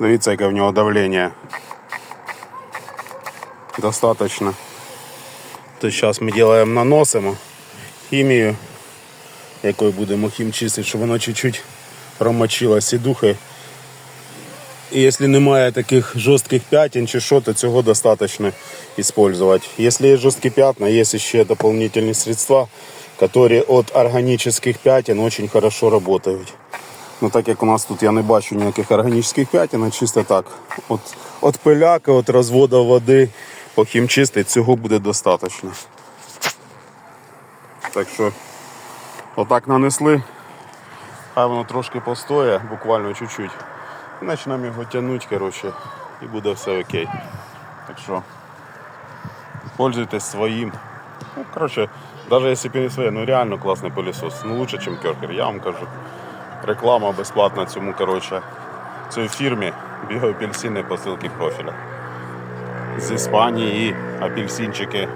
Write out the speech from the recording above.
Дивіться, яке в нього давлення. Достаточно. То зараз ми робимо, наносимо хімію, якою будемо хім чистити, щоб воно чуть-чуть промочило духи. І якщо немає таких жорстких пятен чи що, то цього достатньо использовать. Якщо є жорсткі пятна, є ще дополнительні средства, які від органічних пятен дуже хорошо працюють. Ну так як у нас тут я не бачу ніяких органічних пятен, а чисто так. От, от пиляки, от розводу води по хімчистити, цього буде достатньо. Так що отак нанесли. Хай воно трошки постоє, буквально чуть-чуть. І почнемо його тягнути, коротше, і буде все окей. Так що пользуйтесь своїм. Ну, коротше, навіть якщо не своє, ну реально класний пилісос. Ну лучше, ніж керкер, я вам кажу. Реклама безплатна цьому, коротше, цій фірмі біоапельсини посилки профіля. З Іспанії апельсинчики